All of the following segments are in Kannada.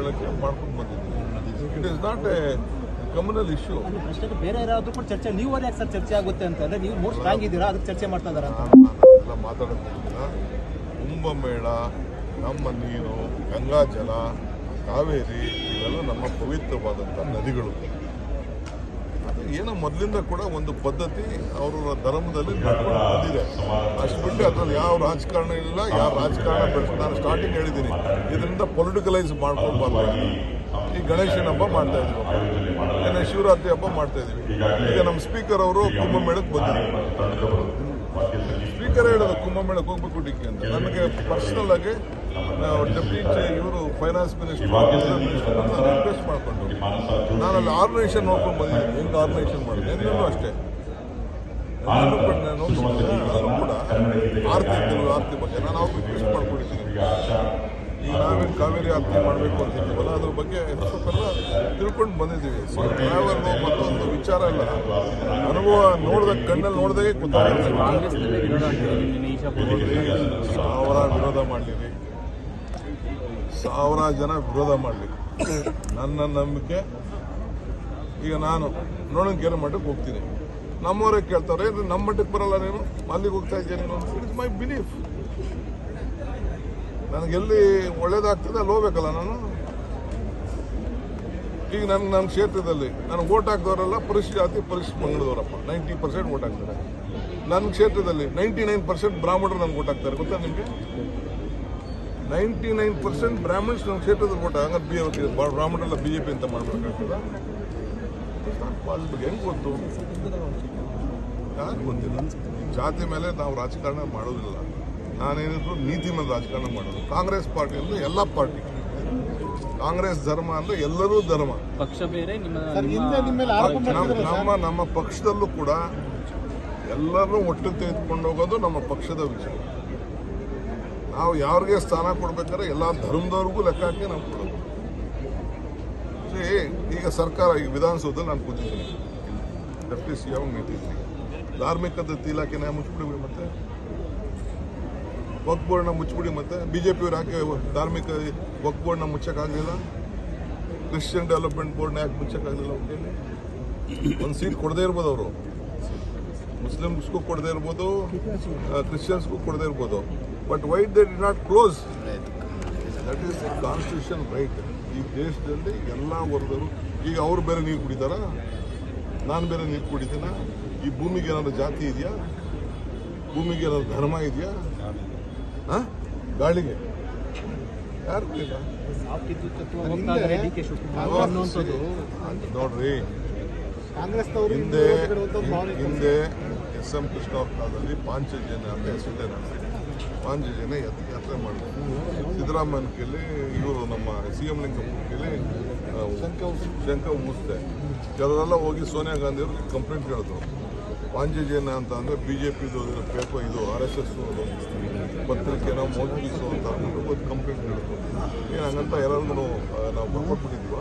ಕುಂಭಮೇಳಕ್ಕೆ ಮಾಡ್ಕೊಂಡು ಬಂದಿದ್ದೀವಿ it is not a communal issue ಅಷ್ಟೇ ಬೇರೆ ಯಾರಾದರೂ ಕೂಡ ಚರ್ಚೆ ನೀವು ಯಾಕೆ ಸರ್ ಚರ್ಚೆ ಆಗುತ್ತೆ ಅಂತ ಅಂದ್ರೆ ನೀವು ಮೋಸ್ಟ್ ಸ್ಟ್ರಾಂಗ್ ಇದ್ದೀರಾ ಅದಕ್ಕೆ ಚರ್ಚೆ ಮಾಡ್ತಾ ಇದಾರೆ ಅಂತ. ಎಲ್ಲ ಮಾತಾಡೋದ್ರಿಂದ ಕುಂಭಮೇಳ ನಮ್ಮ ನೀರು ಗಂಗಾಜಲ ಕಾವೇರಿ ಇವೆಲ್ಲ ನಮ್ಮ ಪವಿತ್ರವಾದಂಥ ನದಿಗಳು. ಅದು ಏನೋ ಮೊದಲಿಂದ ಕೂಡ ಒಂದು ಪದ್ಧತಿ ಅವರ ಧರ್ಮದಲ್ಲಿ ಬಂದಿದೆ. ಅಷ್ಟು ಬಿಟ್ಟು ಅದರಲ್ಲಿ ಯಾವ ರಾಜಕಾರಣ ಇಲ್ಲ ಯಾವ ರಾಜಕಾರಣ ಬೆಳೆಸ್ ನಾನು ಸ್ಟಾರ್ಟಿಂಗ್ ಹೇಳಿದ್ದೀನಿ. ಇದರಿಂದ ಪೊಲಿಟಿಕಲೈಸ್ ಮಾಡ್ಕೊಳ್ಬಾರ್ದು. ಈ ಗಣೇಶನ ಹಬ್ಬ ಮಾಡ್ತಾ ಇದ್ದೀವಿ. ಏನೇ ಶಿವರಾತ್ರಿ ಹಬ್ಬ ಮಾಡ್ತಾ ಇದ್ದೀವಿ. ಈಗ ನಮ್ಮ ಸ್ಪೀಕರ್ ಅವರು ಕುಂಭಮೇಳಕ್ಕೆ ಬಂದಿದ್ದಾರೆ. ಸ್ಪೀಕರ್ ಹೇಳೋದು ಕುಂಭಮೇಳಕ್ಕೆ ಹೋಗ್ಬೇಕು ಅಂತ. ನನಗೆ ಪರ್ಸನಲ್ ಆಗಿ ಡೆಪ್ಯೂಟಿ ಇವರು ಫೈನಾನ್ಸ್ ಮಿನಿಸ್ಟರ್ ರಿಕ್ವೆಸ್ಟ್ ಮಾಡಿಕೊಂಡು. ನಾನು ಅಲ್ಲಿ ಆರ್ಗನೈಸೇಷನ್ ನೋಡ್ಕೊಂಡು ಬಂದಿದ್ದೀನಿ ಹೆಂಗೆ ಆರ್ಗನೈಸೇಷನ್ ಮಾಡಿದೆ ಎಲ್ಲರೂ ಅಷ್ಟೇ. ನಾನು ಕೂಡ ಆರ್ತಿ ಕೆಲವು ಆರ್ತಿ ಬಗ್ಗೆ ನಾನು ಅವ್ರು ರಿಕ್ವೆಸ್ಟ್ ಮಾಡ್ಕೊಂಡಿದ್ದೀನಿ ಈಗ ನಾವೇನು ಕಾವೇರಿ ಆರತಿ ಮಾಡಬೇಕು ಅಂತ ಇದ್ದೀವಲ್ಲ ಅದ್ರ ಬಗ್ಗೆ ಸ್ವಲ್ಪೆಲ್ಲ ತಿಳ್ಕೊಂಡು ಬಂದಿದ್ದೀವಿ. ಸೊ ಟ್ರಾವೆಲ್ ಮತ್ತೊಂದು ವಿಚಾರ ಇಲ್ಲ. ಅನುಭವ ನೋಡಿದ ಕಣ್ಣಲ್ಲಿ ನೋಡಿದಾಗೆ ಗೊತ್ತಾಗುತ್ತೆ. ಅವರ ವಿರೋಧ ಮಾಡಲಿರಿ ಸಾವಿರ ಜನ ವಿರೋಧ ಮಾಡಲಿಕ್ಕೆ. ನನ್ನ ನಂಬಿಕೆ, ಈಗ ನಾನು ನೋಡೋಣ ಮಠಕ್ಕೆ ಹೋಗ್ತೀನಿ. ನಮ್ಮವರೇ ಕೇಳ್ತಾರೆ "ಏನ್ರಿ ನಮ್ಮ ಮಟ್ಟಕ್ಕೆ ಬರಲ್ಲ ನೀನು, ಅಲ್ಲಿಗೆ ಹೋಗ್ತಾ ಇದ್ದೀಯ ನೀನು ಇಟ್ಸ್ ಮೈ ಬಿಲೀಫ್ ನನಗೆಲ್ಲಿ ಒಳ್ಳೇದಾಗ್ತದೆ ಅಲ್ಲಿ ಹೋಗ್ಬೇಕಲ್ಲ ನಾನು. ಈಗ ನನ್ನ ನನ್ನ ಕ್ಷೇತ್ರದಲ್ಲಿ ನನಗೆ ಓಟ್ ಹಾಕಿದವರೆಲ್ಲ ಪರಿಶಿಷ್ಟ ಜಾತಿ ಪರಿಶಿ ಪಂಗಡದವರಪ್ಪ ನೈಂಟಿ ಪರ್ಸೆಂಟ್ ಓಟ್ ಹಾಕ್ತಾರೆ. ನನ್ನ ಕ್ಷೇತ್ರದಲ್ಲಿ ನೈಂಟಿ ನೈನ್ ಪರ್ಸೆಂಟ್ ಬ್ರಾಹ್ಮಣರು ನನಗೆ ಓಟ್ ಹಾಕ್ತಾರೆ. ಗೊತ್ತಾ ನಿಮಗೆ? ನೈಂಟಿ ನೈನ್ ಪರ್ಸೆಂಟ್ ಬ್ರಾಹ್ಮಣ್ಸ್ ನಮ್ಮ ಕ್ಷೇತ್ರದಲ್ಲಿ ಓಟ್ ಹಂಗಾರೆ ಬಿ ಬ್ರಾಹ್ಮಣರೆಲ್ಲ ಬಿ ಜೆ ಪಿ ಅಂತ ಮಾಡ್ಬೇಕಾಗ್ತದೆ. ಬಗ್ಗೆ ಹೆಂಗೆ ಗೊತ್ತು? ಯಾರು ಗೊತ್ತಿಲ್ಲ? ಜಾತಿ ಮೇಲೆ ನಾವು ರಾಜಕಾರಣ ಮಾಡೋದಿಲ್ಲ. ನಾನೇನಿದ್ರು ನೀತಿ ಮೇಲೆ ರಾಜಕಾರಣ ಮಾಡೋದು. ಕಾಂಗ್ರೆಸ್ ಪಾರ್ಟಿ ಅಂದರೆ ಎಲ್ಲ ಪಾರ್ಟಿ. ಕಾಂಗ್ರೆಸ್ ಧರ್ಮ ಅಂದರೆ ಎಲ್ಲರೂ ಧರ್ಮ. ಪಕ್ಷ ಬೇರೆ ನಿಮ್ಮ ನಮ್ಮ ನಮ್ಮ ನಮ್ಮ ಪಕ್ಷದಲ್ಲೂ ಕೂಡ ಎಲ್ಲರೂ ಒಟ್ಟು ತೆಗೆದುಕೊಂಡು ಹೋಗೋದು ನಮ್ಮ ಪಕ್ಷದ ವಿಚಾರ. ನಾವು ಯಾರಿಗೆ ಸ್ಥಾನ ಕೊಡ್ಬೇಕಾದ್ರೆ ಎಲ್ಲ ಧರ್ಮದವ್ರಿಗೂ ಲೆಕ್ಕ ಹಾಕಿ ನಾವು ಕೊಡೋದು. ಈಗ ಸರ್ಕಾರ ಈಗ ವಿಧಾನಸೌಧದಲ್ಲಿ ನಾನು ಕೂತಿದ್ದೀನಿ. ಡೆಪ್ಟಿ ಸಿ ಎಂ ನಿಂತಿದ್ದೀನಿ ಧಾರ್ಮಿಕದ ಇಲಾಖೆನ ಮುಚ್ಚಿಬಿಡಿ ಮತ್ತೆ. ವಕ್ ಬೋರ್ಡ್ನ ಮುಚ್ಚಿಬಿಡಿ ಮತ್ತೆ. ಪಿಯವ್ರು ಯಾಕೆ ಧಾರ್ಮಿಕ ವಕ್ ಬೋರ್ಡ್ನ ಮುಚ್ಚೋಕ್ಕಾಗಲಿಲ್ಲ ಕ್ರಿಶ್ಚಿಯನ್ ಡೆವಲಪ್ಮೆಂಟ್ ಬೋರ್ಡ್ನ ಯಾಕೆ ಮುಚ್ಚೋಕ್ಕಾಗಲಿಲ್ಲ ಒಂದು ಸೀಟ್ ಕೊಡದೇ ಇರ್ಬೋದು ಅವರು. ಮುಸ್ಲಿಮ್ಸ್ಗೂ ಕೊಡದೇ ಇರ್ಬೋದು ಕ್ರಿಶ್ಚಿಯನ್ಸ್ಗೂ ಕೊಡದೇ ಇರ್ಬೋದು. But wait they did not close that is a constitution right ಈ ದೇಶದಲ್ಲಿ ಎಲ್ಲ ವರ್ಗರು ಈಗ ಅವ್ರು ಬೇರೆ ನೀರು ಕುಡಿತಾರ? ನಾನು ಬೇರೆ ನೀರು ಕುಡಿತೀನ? ಈ ಭೂಮಿಗೆ ಏನಾದ್ರು ಜಾತಿ ಇದೆಯಾ? ಭೂಮಿಗೆ ಏನಾದ್ರು ಧರ್ಮ ಇದೆಯಾ? ಹಾಂ? ಗಾಳಿಗೆ. ಯಾರು ಅನ್ನುವಂಥದ್ದು. ನೋಡ್ರಿ. ಕಾಂಗ್ರೆಸ್ನವರು ಹಿಂದೆ ಹಿಂದೆ ಎಸ್ ಎಂ ಕೃಷ್ಣ ಅವ್ರ ಕಾಲದಲ್ಲಿ ಪಾಂಚಜನ್ಯ ಅಂತ ಹೆಸರಿದೆ ನಾನು ಜನ ಯಾತ್- ಯಾತ್ರೆ ಮಾಡಿದ್ರು. ಸಿದ್ದರಾಮಯ್ಯನ ಕೇಳಿ ಇವರು ನಮ್ಮ ಸಿ ಎಂ ಲಿಂಗಪ್ಪ ಕೇಳಿ ಶಂಕ ಮುಗಿಸ್ದೆ ಕೆಲವರೆಲ್ಲ ಹೋಗಿ ಸೋನಿಯಾ ಗಾಂಧಿ ಅವ್ರಿಗೆ ಕಂಪ್ಲೇಂಟ್ ಕೇಳಿದ್ರು ಪಾಂಜಿ ಜನ ಅಂತ ಅಂದರೆ ಬಿ ಜೆ ಪಿದು ಪೇಪರ್ ಇದು ಆರ್ ಎಸ್ ಎಸ್ ಪತ್ರಿಕೆನ ಮೋದಿಸು ಅಂತ ಅಂದ್ಬಿಟ್ಟು ಒಂದು ಕಂಪ್ಲೇಂಟ್ ಕೇಳಿದ್ರು ಏನು ಹಂಗಂತ ಎಲ್ಲರಿಗೂ ನಾವು ಬರ್ಕೊಟ್ಬಿಟ್ಟಿದ್ವ?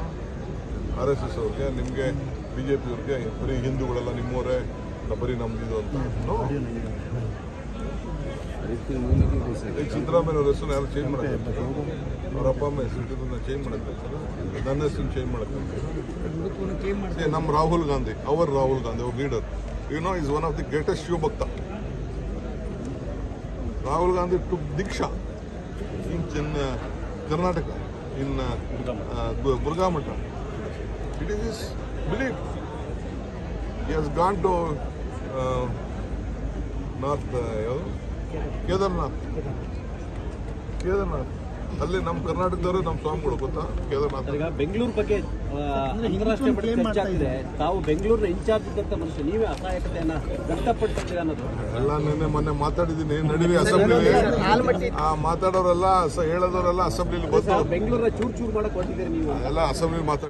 ಆರ್ ಎಸ್ ಎಸ್ ಅವ್ರಿಗೆ, ನಿಮಗೆ ಬಿ ಜೆ ಪಿಯವ್ರಿಗೆ ಬರೀ ಹಿಂದೂಗಳೆಲ್ಲ ನಿಮ್ಮವರೇ, ಬರೀ ನಮ್ದು ಇದು ಅಂತ. ಸಿದ್ದರಾಮಯ್ಯ ಅವ್ರ ಹೆಸರು ಚೇಂಜ್ ಮಾಡಬೇಕು ಅವ್ರ ಅಪ್ಪ ಅಮ್ಮ ಹೆಸರು ಚೇಂಜ್ ಮಾಡಬೇಕು? ನನ್ನ ಹೆಸರು ಚೇಂಜ್ ಮಾಡಕ್ಕೆ ನಮ್ಮ ರಾಹುಲ್ ಗಾಂಧಿ ಅವರ್ ರಾಹುಲ್ ಗಾಂಧಿ ಅವ್ರ leader you know is one of the greatest Shivabhakta Rahul Gandhi to Deeksha in Karnataka in Burgamath it is is believe he has gone to uh, north ಯಾವುದು? ಕೇದಾರ್ನಾಥ್. ಕೇದಾರ್ನಾಥ್. ಅಲ್ಲಿ ನಮ್ಮ ಕರ್ನಾಟಕದವರು ನಮ್ಮ ಸ್ವಾಮಿಗಳು ಗೊತ್ತಾ? ಕೇದಾರ್ನಾಥ್. ಈಗ ಬೆಂಗಳೂರು ಬಗ್ಗೆ ಅಂತಾರಾಷ್ಟ್ರೀಯ ಮಟ್ಟದಲ್ಲಿ ಚರ್ಚೆ ಆಗ್ತಿದೆ. ತಾವು ಬೆಂಗಳೂರಿನ ಇನ್ಚಾರ್ಜ್ ಇದ್ದಂತ ಮನುಷ್ಯ ನೀವೇ ಅಸಹಾಯಕತೆಯನ್ನ ವ್ಯಕ್ತಪಡಿಸ್ತೀರ ಅನ್ನೋದು? ಎಲ್ಲ ನಿನ್ನೆ ಮೊನ್ನೆ ಮಾತಾಡಿದ್ದೀನಿ ನಡುವೆ ಅಸೆಂಬ್ಲಿ ಆ ಮಾತಾಡೋರೆಲ್ಲ ಹೇಳೋದವರೆಲ್ಲ ಅಸೆಂಬ್ಲಿಲಿ ಬಂದು ಬೆಂಗಳೂರಿನ ಚೂರು ಚೂರ್ ಮಾಡಕ್ ಹೊರಟಿದ್ದೀರಿ ನೀವು. ಎಲ್ಲ ಅಸೆಂಬ್ಲಿ ಮಾತಾಡಿ